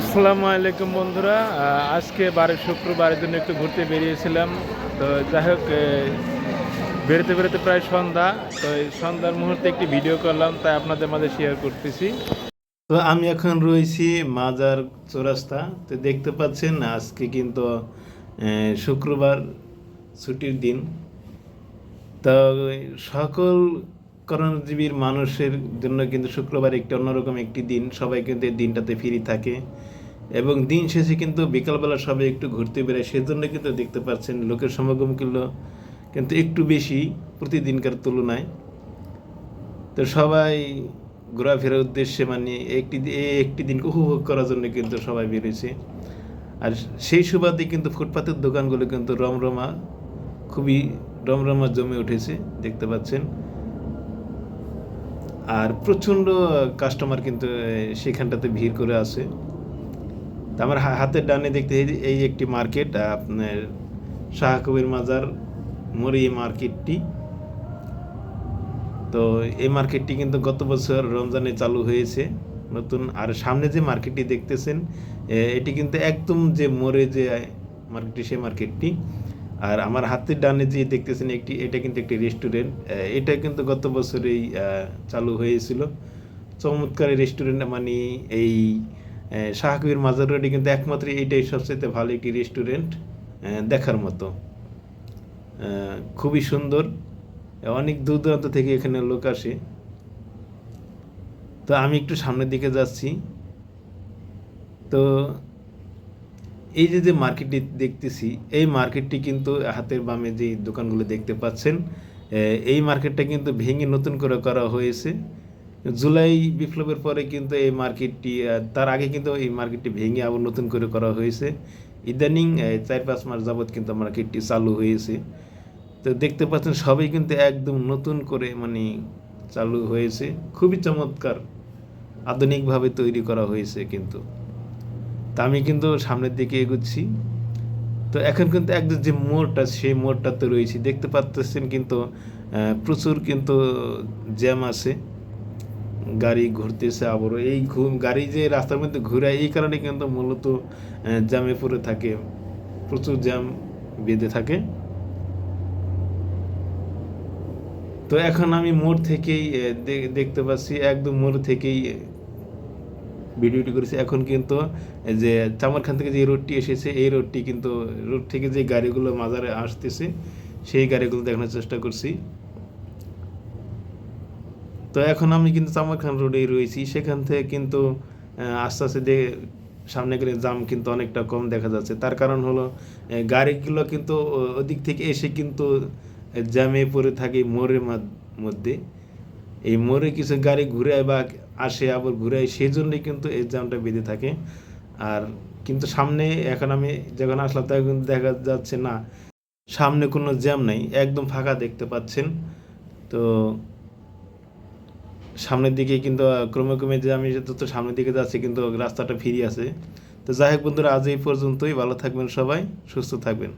আসসালামু আলাইকুম বন্ধুরা আজকে বারের শুক্রবারের জন্য একটু ঘুরতে বেরিয়েছিলাম। তো যাই হোক বেরোতে বেরোতে প্রায় সন্ধ্যা। তো এই সন্ধ্যার মুহূর্তে একটি ভিডিও করলাম, তাই আপনাদের মাঝে শেয়ার করতেছি। তো আমি এখন রয়েছি মাজার চৌরাস্তা। তো দেখতে পাচ্ছেন, আজকে কিন্তু শুক্রবার ছুটির দিন। তো সকল কর্মজীবীর মানুষের জন্য কিন্তু শুক্রবার একটি অন্যরকম একটি দিন। সবাই কিন্তু এই দিনটাতে ফ্রি থাকে। এবং দিন শেষে কিন্তু বিকালবেলা সবাই একটু ঘুরতে বেরোয়। সেজন্য কিন্তু দেখতে পাচ্ছেন লোকের সমাগম কিন্তু কিন্তু একটু বেশি প্রতিদিনকার তুলনায়। তো সবাই ঘোরাফেরার উদ্দেশ্যে মানে একটি একটি দিন উপভোগ করার জন্য কিন্তু সবাই বেরিয়েছে। আর সেই সুবাদে কিন্তু ফুটপাতের দোকানগুলো কিন্তু রমরমা, খুবই রমরমা জমে উঠেছে, দেখতে পাচ্ছেন। আর প্রচণ্ড কাস্টমার কিন্তু সেখানটাতে ভিড় করে আছে। আমার হাতের ডানে দেখতে এই একটি মার্কেট আপনার শাহ কবির মাজার, মোড়ে এই মার্কেটটি তো এই মার্কেটটি কিন্তু গত বছর রমজানে চালু হয়েছে। নতুন আর সামনে যে মার্কেটটি দেখতেছেন এটি কিন্তু একদম যে মোড়ে যে মার্কেটটি সেই মার্কেটটি আর আমার হাতের ডানে যে দেখতেছেন একটি, এটা কিন্তু একটি রেস্টুরেন্ট এটা কিন্তু গত বছরেই চালু হয়েছিল। চমৎকার রেস্টুরেন্ট মানে এই শাহকবির মাজার রোডে কিন্তু একমাত্র এইটাই সবচেয়ে ভালো একটি রেস্টুরেন্ট দেখার মতো। খুবই সুন্দর। অনেক দূর দূরান্ত থেকে এখানে লোক আসে। তো আমি একটু সামনের দিকে যাচ্ছি। তো এই যে যে মার্কেটটি দেখতেছি, এই মার্কেটটি কিন্তু হাতের বামে যে দোকানগুলো দেখতে পাচ্ছেন এই মার্কেটটা কিন্তু ভেঙে নতুন করে করা হয়েছে। জুলাই বিপ্লবের পরে কিন্তু এই মার্কেটটি তার আগে কিন্তু এই মার্কেটটি ভেঙে আবার নতুন করে করা হয়েছে। ইদানিং চার পাঁচ মাস যাবৎ কিন্তু মার্কেটটি চালু হয়েছে। তো দেখতে পাচ্ছেন, সবাই কিন্তু একদম নতুন করে মানে চালু হয়েছে। খুবই চমৎকার আধুনিকভাবে তৈরি করা হয়েছে কিন্তু। তা আমি কিন্তু সামনের দিকে এগুচ্ছি। তো এখন কিন্তু একদম যে মোড়টা, সেই মোড়টাতে রয়েছি। দেখতে পাচ্ছেন কিন্তু প্রচুর কিন্তু জ্যাম আছে। গাড়ি ঘুরতেছে আবারও। এই গাড়ি যে রাস্তার মধ্যে ঘুরায়, এই কারণে কিন্তু মূলত জ্যামে পড়ে থাকে। প্রচুর জ্যাম বেঁধে থাকে। তো এখন আমি মোড় থেকেই দেখতে পাচ্ছি। একদম মোড় থেকেই ভিডিওটি করেছি। এখন কিন্তু যে চামারখান থেকে যে রোডটি এসেছে, এই রোডটি কিন্তু রোড থেকে যে গাড়িগুলো মাজারে আসতেছে, সেই গাড়িগুলো দেখানোর চেষ্টা করছি। তো এখন আমি কিন্তু চামারখান রোডেই রয়েছি। সেখান থেকে কিন্তু আস্তে আস্তে দে সামনে গেলে জাম কিন্তু অনেকটা কম দেখা যাচ্ছে। তার কারণ হলো গাড়িগুলো কিন্তু ওদিক থেকে এসে কিন্তু জ্যামে পড়ে থাকে মোড়ের মধ্যে। এই মোড়ে কিছু গাড়ি ঘুরে বা আসে, আবার ঘুরে সেই জন্যই কিন্তু এই জ্যামটা বেঁধে থাকে। আর কিন্তু সামনে এখন আমি যখন আসলাম, তখন কিন্তু দেখা যাচ্ছে না, সামনে কোনো জ্যাম নাই, একদম ফাঁকা দেখতে পাচ্ছেন। তো সামনের দিকে কিন্তু, ক্রমে ক্রমে যে আমি যত সামনের দিকে যাচ্ছি, কিন্তু রাস্তাটা ফিরে আছে। তো যাই হোক বন্ধুরা, আজ এই পর্যন্তই। ভালো থাকবেন সবাই, সুস্থ থাকবেন।